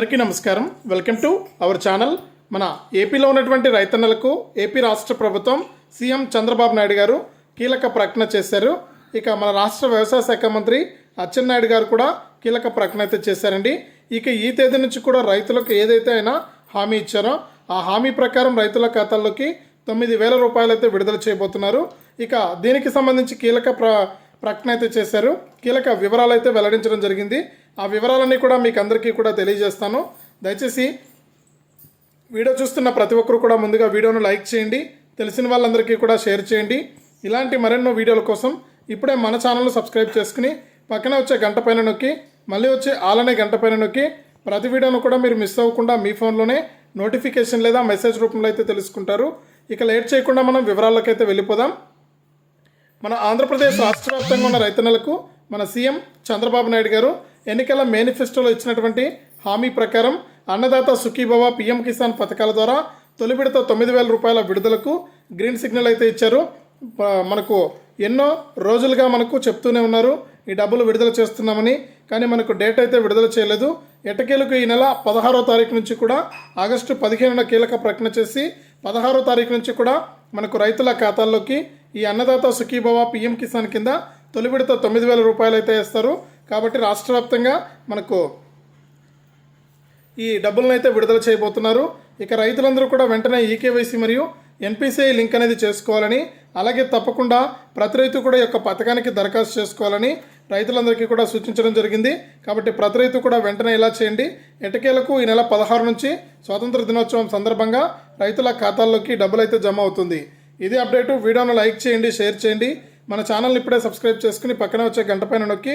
అందరికీ నమస్కారం. Welcome to our channel మన ఏపీలో ఉన్నటువంటి రైతన్నలకు ఏపీ రాష్ట్ర ప్రభుత్వం సీఎం చంద్రబాబు నాయుడు గారు కీలక ప్రకటన చేశారు. ఇక మన రాష్ట్ర వ్యవసాయ శాఖ మంత్రి అచ్చెన్నాయుడు గారు కూడా కీలక ప్రకటన అయితే చేశారండి. ఇక ఈ తేదీ నుంచి కూడా రైతులకు ఏదైతే అయినా హామీ ఇచ్చారో ఆ హామీ ప్రకారం రైతుల ఖాతాల్లోకి తొమ్మిది వేల రూపాయలు అయితే విడుదల చేయబోతున్నారు. ఇక దీనికి సంబంధించి కీలక ప్ర ప్రకటన అయితే చేశారు. కీలక వివరాలు అయితే వెల్లడించడం జరిగింది. ఆ వివరాలన్నీ కూడా మీకు అందరికీ కూడా తెలియజేస్తాను. దయచేసి వీడియో చూస్తున్న ప్రతి ఒక్కరు కూడా ముందుగా వీడియోను లైక్ చేయండి తెలిసిన వాళ్ళందరికీ కూడా షేర్ చేయండి. ఇలాంటి మరెన్నో వీడియోల కోసం ఇప్పుడే మన ఛానల్ను సబ్స్క్రైబ్ చేసుకుని పక్కన వచ్చే గంట పైన నొక్కి మళ్ళీ వచ్చే ఆలనే గంట పైన నొక్కి ప్రతి వీడియోను కూడా మీరు మిస్ అవ్వకుండా మీ ఫోన్లోనే నోటిఫికేషన్ లేదా మెసేజ్ రూపంలో అయితే తెలుసుకుంటారు. ఇక లేట్ చేయకుండా మనం వివరాలకైతే వెళ్ళిపోదాం. మన ఆంధ్రప్రదేశ్ రాష్ట్ర వ్యాప్తంగా ఉన్న రైతన్నలకు మన సీఎం చంద్రబాబు నాయుడు గారు ఎన్నికల మేనిఫెస్టోలో ఇచ్చినటువంటి హామీ ప్రకారం అన్నదాత సుఖీభవ పీఎం కిసాన్ పథకాల ద్వారా తొలి విడత తొమ్మిది వేల రూపాయల విడుదలకు గ్రీన్ సిగ్నల్ అయితే ఇచ్చారు. మనకు ఎన్నో రోజులుగా మనకు చెప్తూనే ఉన్నారు. ఈ డబ్బులు విడుదల చేస్తున్నామని కానీ మనకు డేట్ అయితే విడుదల చేయలేదు. ఎటకేలకు ఈ నెల పదహారో తారీఖు నుంచి కూడా ఆగస్టు పదిహేనున కీలక ప్రకటన చేసి పదహారో తారీఖు నుంచి కూడా మనకు రైతుల ఖాతాల్లోకి ఈ అన్నదాత సుఖీభవ పీఎం కిసాన్ కింద తొలి విడత తొమ్మిది వేల రూపాయలు అయితే ఇస్తారు కాబట్టి రాష్ట్ర వ్యాప్తంగా మనకు ఈ డబ్బులను అయితే విడుదల చేయబోతున్నారు. ఇక రైతులందరూ కూడా వెంటనే ఈకేవైసీ మరియు ఎన్పిసిఐ లింక్ అనేది చేసుకోవాలని అలాగే తప్పకుండా ప్రతి రైతు కూడా ఈ యొక్క పథకానికి దరఖాస్తు చేసుకోవాలని రైతులందరికీ కూడా సూచించడం జరిగింది. కాబట్టి ప్రతి రైతు కూడా వెంటనే ఇలా చేయండి. ఎటకేలకు ఈ నెల పదహారు నుంచి స్వాతంత్ర దినోత్సవం సందర్భంగా రైతుల ఖాతాల్లోకి డబ్బులు అయితే జమ అవుతుంది. ఇది అప్డేటు. వీడియోను లైక్ చేయండి షేర్ చేయండి. మన ఛానల్ని ఇప్పుడే సబ్స్క్రైబ్ చేసుకుని పక్కన వచ్చే గంట పైన నొక్కి